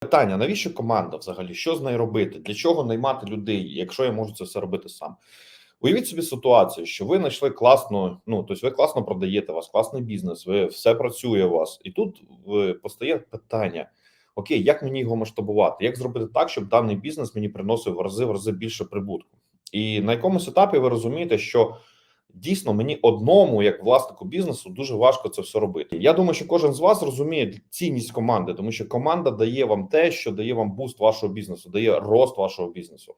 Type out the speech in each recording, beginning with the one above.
Питання: навіщо команда взагалі? Що з нею робити? Для чого наймати людей, якщо я можу це все робити сам? Уявіть собі ситуацію, що ви знайшли класну, ну тобто ви класно продаєте, вас класний бізнес, ви все працює у вас, і тут постає питання: окей, як мені його масштабувати? Як зробити так, щоб даний бізнес мені приносив в рази в рази більше прибутку? І на якомусь етапі ви розумієте, що дійсно мені одному, як власнику бізнесу, дуже важко це все робити. Я думаю, що кожен з вас розуміє цінність команди, тому що команда дає вам те, що дає вам буст вашого бізнесу, дає рост вашого бізнесу.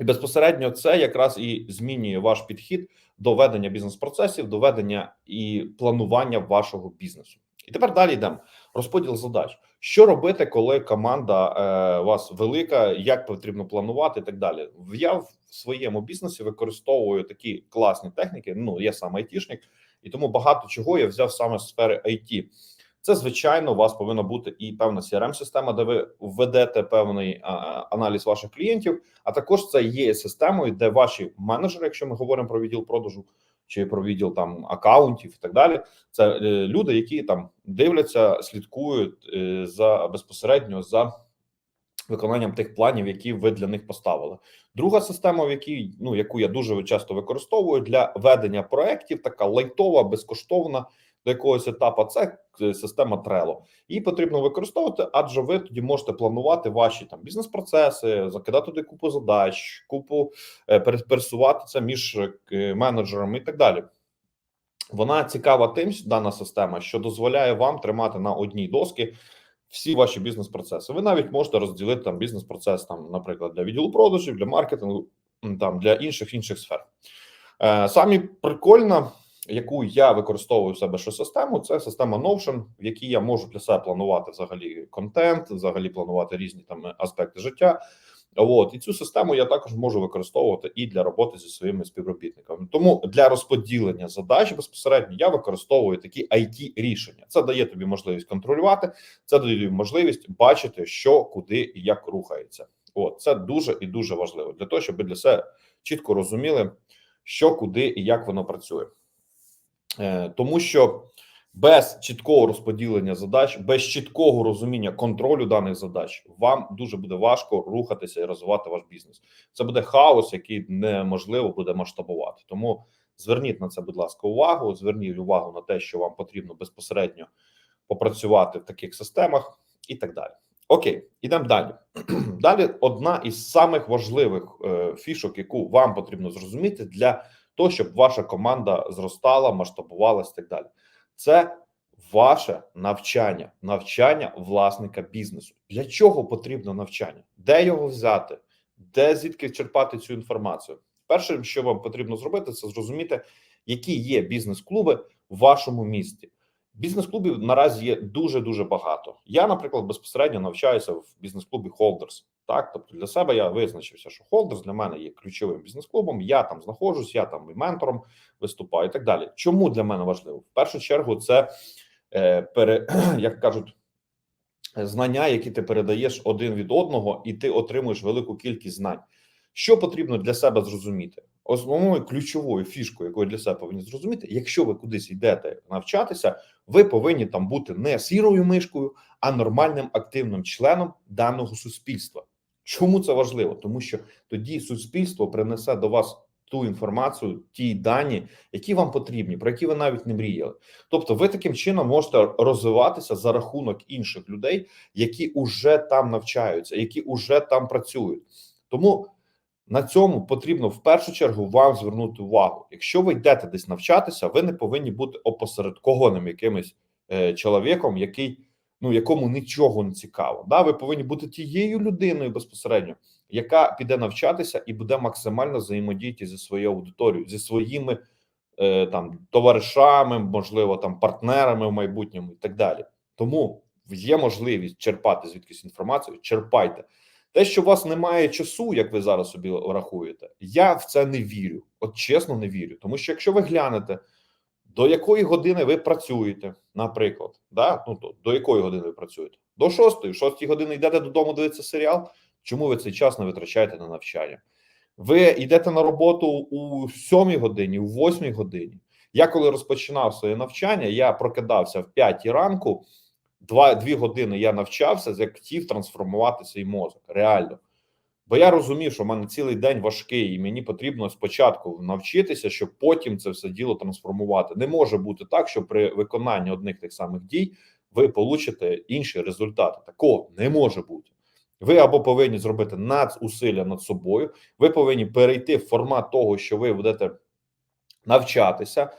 І безпосередньо це якраз і змінює ваш підхід до ведення бізнес-процесів, до ведення і планування вашого бізнесу. І тепер далі йдемо. Розподіл задач. Що робити, коли команда е, вас велика, як потрібно планувати і так далі. Я в своєму бізнесі використовую такі класні техніки. Ну, я сам айтішник, і тому багато чого я взяв саме з сфери IT. Це звичайно, у вас повинна бути і певна crm система де ви введете певний а, аналіз ваших клієнтів. А також це є системою, де ваші менеджери, якщо ми говоримо про відділ продажу чи про відділ там акаунтів і так далі, це е, люди, які там дивляться, слідкують е, за безпосередньо за виконанням тих планів, які ви для них поставили. Друга система, в якій ну яку я дуже часто використовую для ведення проектів, така лайтова, безкоштовна до якогось етапу, це е, система Trello. Її потрібно використовувати, адже ви тоді можете планувати ваші там бізнес-процеси, закидати туди купу задач, купу е, пересувати це між е, менеджерами і так далі. Вона цікава тим, дана система, що дозволяє вам тримати на одній доски всі ваші бізнес-процеси. Ви навіть можете розділити там бізнес-процес, там, наприклад, для відділу продажів, для маркетингу, там для інших інших сфер. Е, Самі прикольна, яку я використовую в себе що систему, це система Notion, в якій я можу для себе планувати взагалі контент, взагалі планувати різні там аспекти життя. От і цю систему я також можу використовувати і для роботи зі своїми співробітниками. Тому для розподілення задач безпосередньо я використовую такі it рішення. Це дає тобі можливість контролювати, це дає тобі можливість бачити, що куди і як рухається. От це дуже і дуже важливо для того, щоб для себе чітко розуміли, що куди і як воно працює, тому що без чіткого розподілення задач, без чіткого розуміння контролю даних задач, вам дуже буде важко рухатися і розвивати ваш бізнес. Це буде хаос, який неможливо буде масштабувати. Тому зверніть на це, будь ласка, увагу. Зверніть увагу на те, що вам потрібно безпосередньо попрацювати в таких системах, і так далі. Окей, ідемо далі. Далі одна із самих важливих е, фішок, яку вам потрібно зрозуміти для того, щоб ваша команда зростала, масштабувалась і так далі це ваше навчання, навчання власника бізнесу. Для чого потрібно навчання? Де його взяти? Де звідки черпати цю інформацію? Перше, що вам потрібно зробити, це зрозуміти, які є бізнес-клуби в вашому місті. Бізнес-клубів наразі є дуже дуже багато. Я, наприклад, безпосередньо навчаюся в бізнес-клубі Holders. Так, тобто для себе я визначився, що Holders для мене є ключовим бізнес-клубом. Я там знаходжусь, я там і ментором виступаю і так далі. Чому для мене важливо? В першу чергу, це е, пере, як кажуть, знання, які ти передаєш один від одного, і ти отримуєш велику кількість знань. Що потрібно для себе зрозуміти? Основною ключовою фішкою, якою для себе повинні зрозуміти, якщо ви кудись йдете навчатися, ви повинні там бути не сірою мишкою, а нормальним активним членом даного суспільства. Чому це важливо? Тому що тоді суспільство принесе до вас ту інформацію, ті дані, які вам потрібні, про які ви навіть не мріяли. Тобто, ви таким чином можете розвиватися за рахунок інших людей, які уже там навчаються, які уже там працюють. Тому на цьому потрібно в першу чергу вам звернути увагу. Якщо ви йдете десь навчатися, ви не повинні бути опосередкованим якимось е, чоловіком, який ну якому нічого не цікаво. Да, ви повинні бути тією людиною безпосередньо, яка піде навчатися і буде максимально взаємодіяти зі своєю аудиторією, зі своїми е, там товаришами, можливо, там партнерами в майбутньому і так далі. Тому є можливість черпати звідкись інформацію. Черпайте. Те, що у вас немає часу, як ви зараз собі рахуєте, я в це не вірю. От чесно, не вірю. Тому що якщо ви глянете, до якої години ви працюєте, наприклад, да? ну, то, до якої години ви працюєте? До шостої, шостій години йдете додому, дивитися серіал. Чому ви цей час не витрачаєте на навчання? Ви йдете на роботу у сьомій годині, у восьмій годині. Я коли розпочинав своє навчання, я прокидався в п'ятій ранку Два дві години я навчався, як хотів трансформувати свій мозок. Реально. Бо я розумів, що в мене цілий день важкий, і мені потрібно спочатку навчитися, щоб потім це все діло трансформувати. Не може бути так, що при виконанні одних тих самих дій ви получите інші результати. Такого не може бути. Ви або повинні зробити надусилля над собою, ви повинні перейти в формат того, що ви будете навчатися,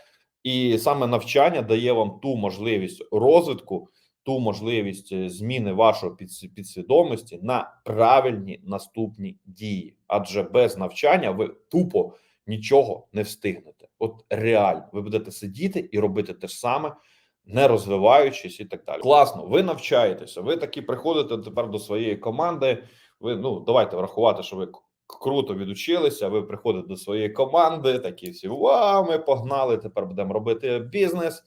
і саме навчання дає вам ту можливість розвитку, ту можливість е, зміни вашої підсвідомості на правильні наступні дії. Адже без навчання ви тупо нічого не встигнете. От реально, ви будете сидіти і робити те ж саме, не розвиваючись і так далі. Класно, ви навчаєтеся. Ви такі приходите тепер до своєї команди. Ви ну давайте врахувати, що ви круто відучилися. Ви приходите до своєї команди, такі всі вау, ми погнали. Тепер будемо робити бізнес.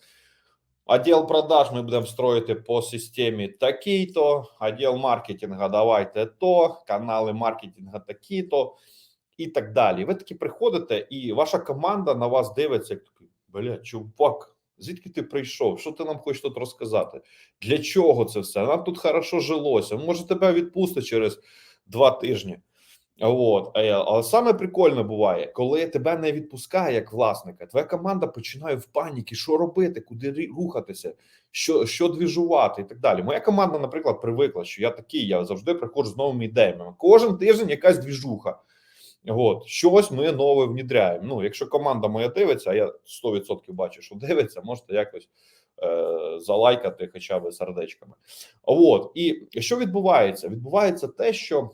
Отдел продаж ми будемо строїти по системі такий-то, отдел маркетинга давайте то, канали маркетинга такі-то і так далі. Ви такі приходите, і ваша команда на вас дивиться, як бля, чувак, звідки ти прийшов? Що ти нам хочеш тут розказати? Для чого це все? Нам тут хорошо жилося. Може, тебе відпустить через два тижні. От, але саме прикольне буває, коли тебе не відпускає як власника, твоя команда починає в паніки, що робити, куди рухатися, що, що двіжувати і так далі. Моя команда, наприклад, привикла, що я такий, я завжди приходжу з новими ідеями. Кожен тиждень якась двіжуха. От, щось ми нове внідряємо. Ну, якщо команда моя дивиться, а я 100% бачу, що дивиться, можете якось е, залайкати хоча б сердечками. От, і що відбувається? Відбувається те, що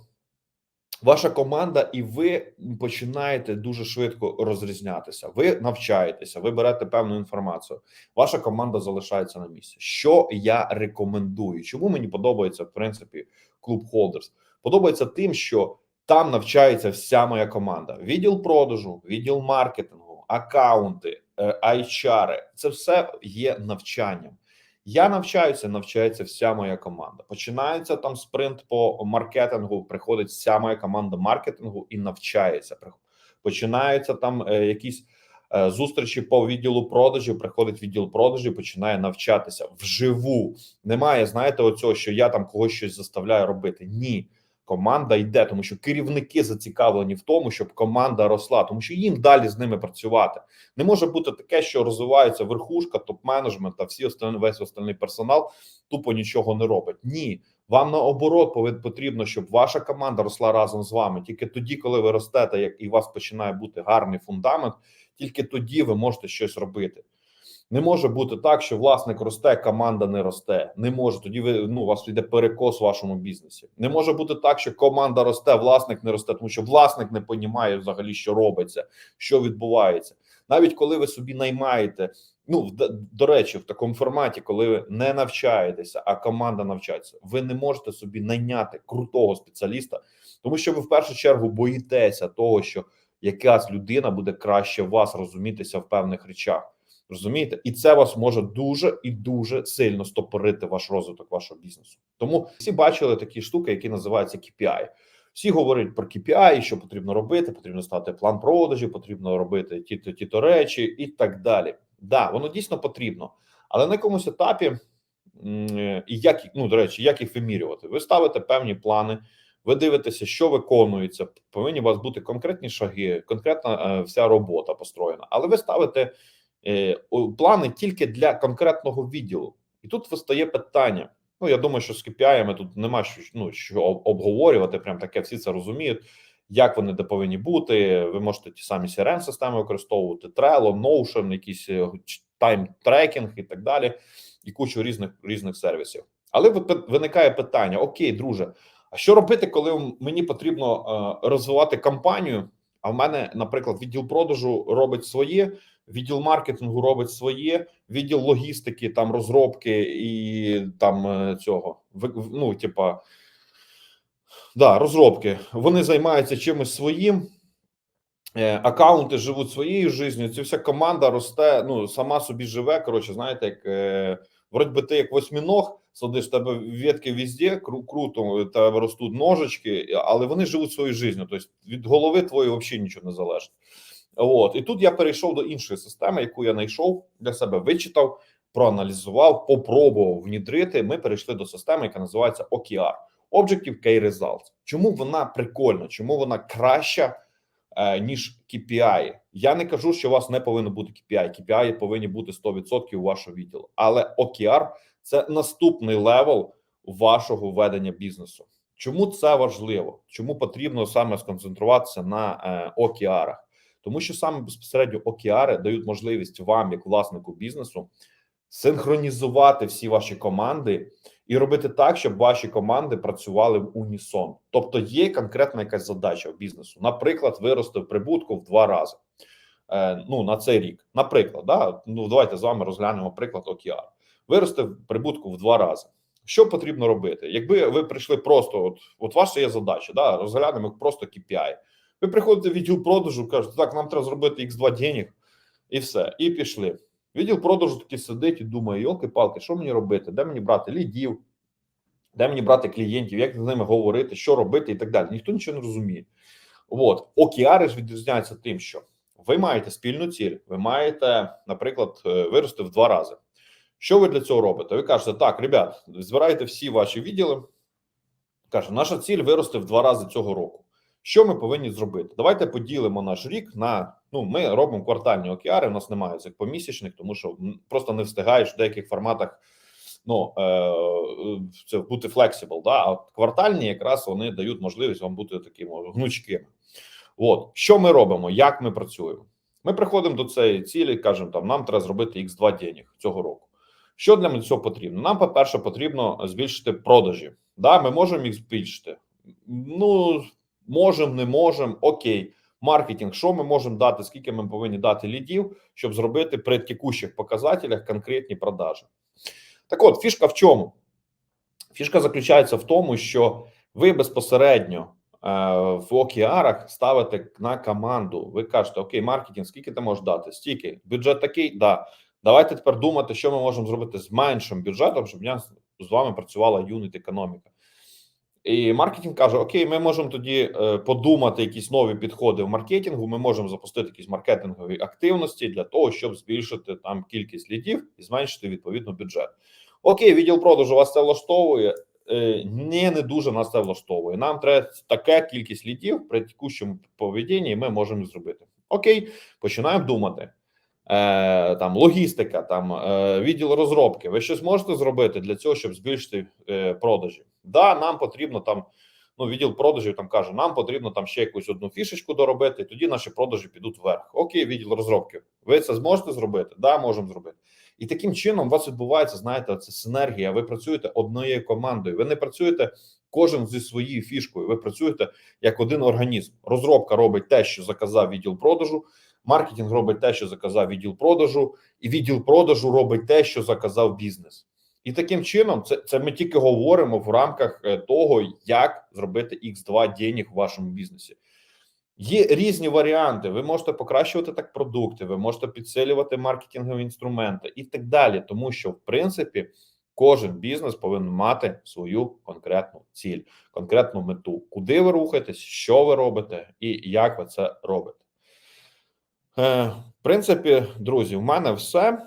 ваша команда і ви починаєте дуже швидко розрізнятися. Ви навчаєтеся, ви берете певну інформацію. Ваша команда залишається на місці. Що я рекомендую? Чому мені подобається в принципі клуб Holders? Подобається тим, що там навчається вся моя команда: відділ продажу, відділ маркетингу, акаунти, е, HR. Це все є навчанням. Я навчаюся, навчається вся моя команда. Починається там спринт по маркетингу. Приходить вся моя команда маркетингу і навчається. Починаються там е, якісь е, зустрічі по відділу продажів. Приходить відділ продажів, починає навчатися вживу. Немає, знаєте, оцього, що я там когось щось заставляю робити. Ні. Команда йде, тому що керівники зацікавлені в тому, щоб команда росла, тому що їм далі з ними працювати. Не може бути таке, що розвивається верхушка, топ-менеджмент та всі остальні, весь остальний персонал тупо нічого не робить. Ні, вам наоборот потрібно, щоб ваша команда росла разом з вами. Тільки тоді, коли ви ростете, як і у вас починає бути гарний фундамент, тільки тоді ви можете щось робити. Не може бути так, що власник росте, команда не росте. Не може. Тоді ви ну у вас йде перекос в вашому бізнесі. Не може бути так, що команда росте, власник не росте, тому що власник не понімає взагалі, що робиться, що відбувається. Навіть коли ви собі наймаєте. Ну до речі, в такому форматі, коли ви не навчаєтеся, а команда навчається, ви не можете собі найняти крутого спеціаліста, тому що ви в першу чергу боїтеся того, що якась людина буде краще вас розумітися в певних речах. Розумієте, і це вас може дуже і дуже сильно стопорити ваш розвиток вашого бізнесу. Тому всі бачили такі штуки, які називаються KPI. Всі говорять про KPI, що потрібно робити, потрібно стати план продажів, потрібно робити ті-то ті-то речі і так далі. Да, воно дійсно потрібно, але на якомусь етапі, і як ну до речі, як їх вимірювати? Ви ставите певні плани, ви дивитеся, що виконується. Повинні у вас бути конкретні шаги, конкретна е, вся робота построєна, але ви ставите плани тільки для конкретного відділу. І тут вистає питання. Ну, я думаю, що з KPI тут нема що, ну, що обговорювати, прям таке, всі це розуміють, як вони де повинні бути. Ви можете ті самі crm системи використовувати, Trello, Notion, якийсь тайм-трекінг і так далі, і кучу різних різних сервісів. Але виникає питання: Окей, друже, а що робити, коли мені потрібно е, розвивати кампанію? А в мене, наприклад, відділ продажу робить своє, відділ маркетингу робить своє, відділ логістики, там розробки і там е, цього ну, типа, да, розробки. Вони займаються чимось своїм. е, Акаунти живуть своєю життю. Ця вся команда росте, ну сама собі живе. Коротше, знаєте, як е, вроді би ти як восьміног, сидиш в тебе ветки везде, кру, круто, тебе ростуть ножички, але вони живуть своєю життю. Тобто від голови твоєї взагалі нічого не залежить. От і тут я перейшов до іншої системи, яку я знайшов для себе, вичитав, проаналізував, попробував внідрити. Ми перейшли до системи, яка називається OKR – Objective Key Results. Чому вона прикольна? Чому вона краща? е, ніж KPI. Я не кажу, що у вас не повинно бути KPI. KPI повинні бути 100% у вашого відділу, але OKR – це наступний левел вашого ведення бізнесу. Чому це важливо? Чому потрібно саме сконцентруватися на е, OKR? Тому що саме безпосередньо OKR дають можливість вам, як власнику бізнесу, синхронізувати всі ваші команди і робити так, щоб ваші команди працювали в унісон. Тобто є конкретна якась задача в бізнесу. Наприклад, вирости в прибутку в два рази. Е, ну на цей рік. Наприклад, да? ну давайте з вами розглянемо приклад OKR. Вирости в прибутку в два рази. Що потрібно робити? Якби ви прийшли просто, от от ваша є задача, да, розглянемо просто KPI. Ви приходите в відділ продажу, кажете, так, нам треба зробити X2 денег, і все, і пішли. Відділ продажу такий сидить і думає: йолки-палки, що мені робити? Де мені брати лідів, де мені брати клієнтів, як з ними говорити, що робити і так далі. Ніхто нічого не розуміє. От океари ж відрізняються тим, що ви маєте спільну ціль, ви маєте, наприклад, е, вирости в два рази. Що ви для цього робите? Ви кажете, так, ребят, збирайте всі ваші відділи. Каже, наша ціль вирости в два рази цього року. Що ми повинні зробити? Давайте поділимо наш рік на ну, ми робимо квартальні океари. У нас немає цих помісячних, тому що просто не встигаєш в деяких форматах. Ну е, це бути флексибл, да. А квартальні якраз вони дають можливість вам бути такими гнучкими. От що ми робимо? Як ми працюємо? Ми приходимо до цієї цілі, кажемо, там нам треба зробити X2 денег цього року. Що для цього потрібно? Нам, по-перше, потрібно збільшити продажі. Да, ми можемо їх збільшити. Ну можемо, не можемо. Окей, маркетинг. Що ми можемо дати? Скільки ми повинні дати лідів, щоб зробити при текущих показателях конкретні продажі? Так, от фішка в чому? Фішка заключається в тому, що ви безпосередньо е, в океарах ставите на команду. Ви кажете, окей, маркетинг, скільки ти можеш дати? Стільки бюджет такий, да. Давайте тепер думати, що ми можемо зробити з меншим бюджетом, щоб з вами працювала юніт економіка. І маркетинг каже: Окей, ми можемо тоді е, подумати якісь нові підходи в маркетингу. Ми можемо запустити якісь маркетингові активності для того, щоб збільшити там кількість лідів і зменшити відповідно бюджет. Окей, відділ продажу вас це влаштовує. Е, Ні, не дуже нас це влаштовує. Нам треба така кількість лідів при текущому поведінні, і ми можемо зробити. Окей, починаємо думати. Е, там логістика, там е, відділ розробки. Ви щось можете зробити для цього, щоб збільшити е, продажі? Да, нам потрібно там. Ну, відділ продажів там каже: нам потрібно там ще якусь одну фішечку доробити, тоді наші продажі підуть вверх. Окей, відділ розробки. Ви це зможете зробити? Да, можемо зробити. І таким чином у вас відбувається, знаєте, це синергія. Ви працюєте однією командою. Ви не працюєте кожен зі своєю фішкою. Ви працюєте як один організм. Розробка робить те, що заказав відділ продажу. Маркетинг робить те, що заказав відділ продажу, і відділ продажу робить те, що заказав бізнес. І таким чином, це це ми тільки говоримо в рамках е, того, як зробити X2 денег в вашому бізнесі. Є різні варіанти. Ви можете покращувати так продукти, ви можете підсилювати маркетингові інструменти і так далі. Тому що, в принципі, кожен бізнес повинен мати свою конкретну ціль, конкретну мету, куди ви рухаєтесь, що ви робите і як ви це робите. Е, В принципі, друзі, в мене все.